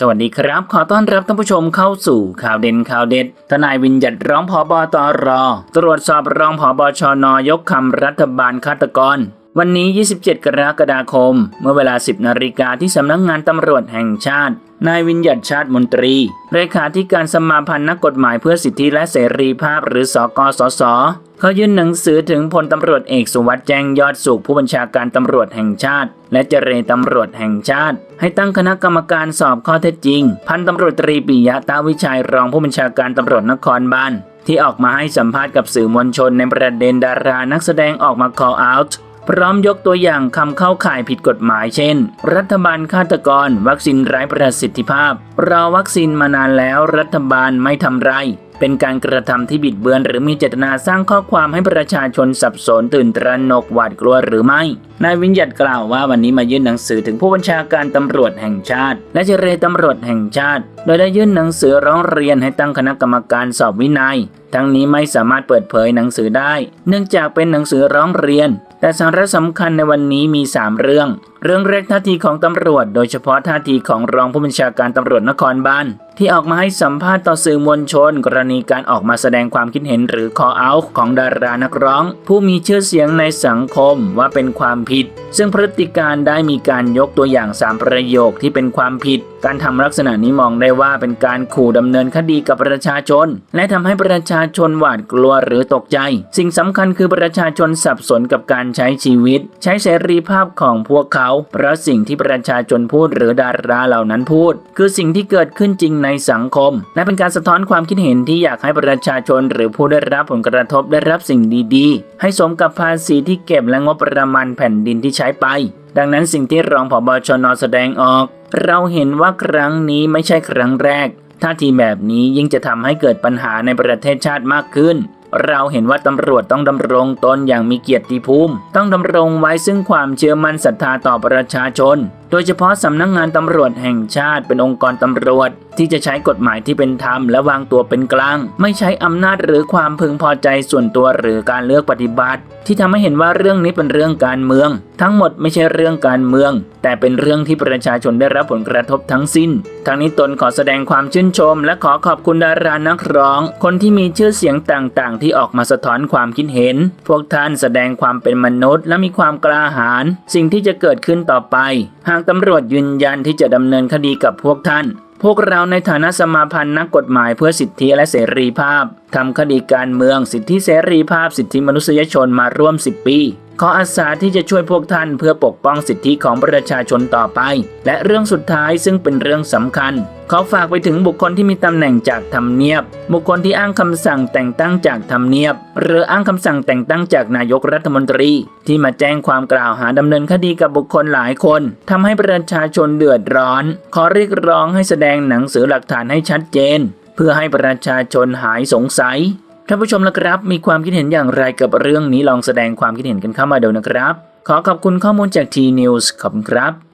สวัสดีครับ ขอต้อนรับท่านผู้ชมเข้าสู่ข่าวเด่นข่าวเด็ด ทนายวินยัดร้องผอบอตรตรวจสอบรองผอบชนยกคำรัฐบาลฆาตกร วันนี้ 27 กรกฎาคม เมื่อเวลา 10 นาฬิกาที่สำนักงานตำรวจแห่งชาติ นายวินยัดชาติมนตรี เลขาธิการสมาพันธ์นักกฎหมายเพื่อสิทธิและเสรีภาพหรือสกสสเขายื่นหนังสือถึงพลตำรวจเอกสุวัสด์แจ้งยอดสุขผู้บัญชาการตำรวจแห่งชาติ และเจรตำรวจแห่งชาติ ให้ตั้งคณะกรรมการสอบข้อเท็จจริง พันตำรวจตรีปิยะตาวิชัยรองผู้บัญชาการตำรวจนครบาลที่ออกมาให้สัมภาษณ์กับสื่อมวลชนในประเด็นดารานักแสดงออกมา call out พร้อมยกตัวอย่างคำเข้าข่ายผิดกฎหมายเช่น รัฐบาลฆาตกร วัคซีนไร้ประสิทธิภาพ รอวัคซีนมานานแล้วรัฐบาลไม่ทำไร เป็นการกระทำที่บิดเบือน หรือมีเจตนาสร้างข้อความให้ประชาชนสับสนตื่นตระหนกหวาดกลัวหรือไม่นายวิญญัตกล่าวว่าวันนี้มายื่นหนังสือถึงผู้บัญชาการตำรวจแห่งชาติ และเจรตำรวจแห่งชาติ โดยได้ยื่นหนังสือร้องเรียนให้ตั้งคณะกรรมการสอบวินัย ทั้งนี้ไม่สามารถเปิดเผยหนังสือได้ เนื่องจากเป็นหนังสือร้องเรียน แต่สาระสำคัญในวันนี้มี 3 เรื่องเรื่องแรกท่าทีของตำรวจ โดยเฉพาะท่าทีของรองผู้บัญชาการตำรวจนครบาลที่ออกมาให้สัมภาษณ์ต่อสื่อมวลชน กรณีการออกมาแสดงความคิดเห็นหรือ call out ของดารานักร้อง ผู้มีชื่อเสียงในสังคมว่าเป็นความผิด ซึ่งพฤติการได้มีการยกตัวอย่างสามประโยคที่เป็นความผิด การทำลักษณะนี้มองได้ว่าเป็นการขู่ดำเนินคดีกับประชาชน และทำให้ประชาชนหวาดกลัวหรือตกใจ สิ่งสำคัญคือประชาชนสับสนกับการใช้ชีวิต ใช้เสรีภาพของพวกเขาเพราะสิ่งที่ประชาชนพูดหรือดาราเหล่านั้นพูด คือสิ่งที่เกิดขึ้นจริงในสังคม และเป็นการสะท้อนความคิดเห็นที่อยากให้ประชาชนหรือผู้ได้รับผลกระทบได้รับสิ่งดีๆ ให้สมกับภาษีที่เก็บและงบประมาณแผ่นดินที่ใช้ไป ดังนั้นสิ่งที่รองผบชนแสดงออก เราเห็นว่าครั้งนี้ไม่ใช่ครั้งแรกท่าทีแบบนี้ยิ่งจะทำให้เกิดปัญหาในประเทศชาติมากขึ้น เราเห็นว่าตำรวจต้องดำรงตนอย่างมีเกียรติภูมิ ต้องดำรงไว้ซึ่งความเชื่อมั่นศรัทธาต่อประชาชนโดยเฉพาะสำนักงงานตำรวจแห่งชาติเป็นองค์กรตำรวจ ที่จะใช้กฎหมายที่เป็นธรรมและวางตัวเป็นกลาง ไม่ใช้อำนาจหรือความพึงพอใจส่วนตัวหรือการเลือกปฏิบัติ ที่ทำให้เห็นว่าเรื่องนี้เป็นเรื่องการเมือง ทั้งหมดไม่ใช่เรื่องการเมือง แต่เป็นเรื่องที่ประชาชนได้รับผลกระทบทั้งสิ้นทางนี้ตนขอแสดงความชื่นชม และขอขอบคุณดารานักร้อง คนที่มีชื่อเสียงต่างๆ ที่ออกมาสะท้อนความคิดเห็น พวกท่านแสดงความเป็นมนุษย์ และมีความกล้าหาญสิ่งที่จะเกิดขึ้นต่อไปหากตำรวจยืนยันที่จะดำเนินคดีกับพวกท่าน พวกเราในฐานะสมาพันธ์นักกฎหมายเพื่อสิทธิและเสรีภาพทำคดีการเมืองสิทธิเสรีภาพสิทธิมนุษยชนมาร่วม 10 ปีขออาสาที่จะช่วยพวกท่านเพื่อปกป้องสิทธิของประชาชนต่อไป และเรื่องสุดท้ายซึ่งเป็นเรื่องสำคัญ ขอฝากไปถึงบุคคลที่มีตำแหน่งจากทำเนียบ บุคคลที่อ้างคำสั่งแต่งตั้งจากทำเนียบ หรืออ้างคำสั่งแต่งตั้งจากนายกรัฐมนตรี ที่มาแจ้งความกล่าวหาดำเนินคดีกับบุคคลหลายคนทำให้ประชาชนเดือดร้อน ขอเรียกร้องให้แสดงงหนังสือหลักฐานให้ชัดเจน เพื่อให้ประชาชนหายสงสัยท่านผู้ชมละครับ มีความคิดเห็นอย่างไรกับเรื่องนี้ลองแสดงความคิดเห็นกันเข้ามาดูนะครับ ขอขอบคุณข้อมูลจากทีนิวส์ขอบคุณครับ